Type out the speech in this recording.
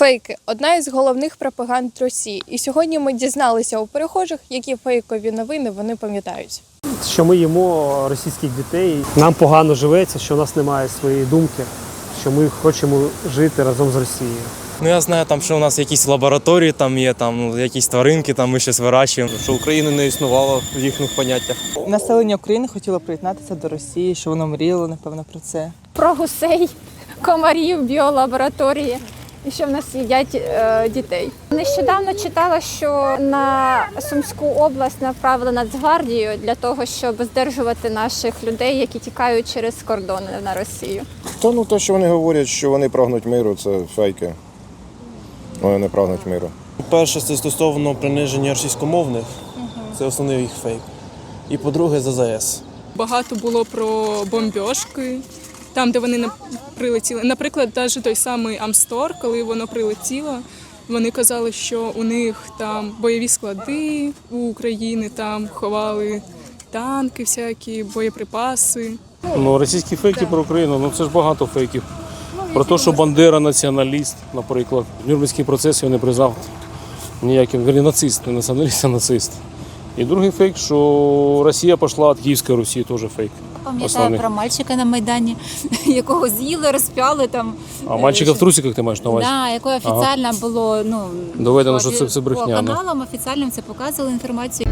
Фейки одна із головних пропаганд Росії. І сьогодні ми дізналися у перехожих, які фейкові новини вони пам'ятають. що ми їмо російських дітей. Нам погано живеться, що у нас немає своєї думки, що ми хочемо жити разом з Росією. Ну я знаю, там, що у нас якісь лабораторії там є, там якісь тваринки, там ми щось вирощуємо. що України не існувало в їхніх поняттях. Населення України хотіло приєднатися до Росії, що воно мріяло, напевно, про це. про гусей, комарів, біолабораторії і що в нас їдять е, дітей. Нещодавно читала, що на Сумську область направили Нацгвардію для того, щоб здержувати наших людей, які тікають через кордони на Росію. Та ну те, що вони говорять, що вони прагнуть миру, це фейки. Вони не прагнуть миру. Перше, це стосовно приниження російськомовних, це основний їх фейк. І по-друге, ЗЗС. Багато було про бомбьошки, там, де вони прилетіли. Наприклад, навіть той самий Амстор, коли воно прилетіло, вони казали, що у них там бойові склади у України, там ховали танки, всякі, боєприпаси. Ну, російські фейки про Україну, ну це ж багато фейків. Про те, що Бандера націоналіст, наприклад. Нюрнберзький процес його не признав ніяким, вірні, нацист, не націоналіст, а нацист. І другий фейк, що Росія пішла від Київської Русі, теж фейк. Пам'ятаю про мальчика на Майдані, якого з'їли, розп'яли там. А мальчика в трусиках ти маєш на увазі? Да, якое офіційно було ну Доведено, що це все брехня, По каналам офіційним це показували інформацію.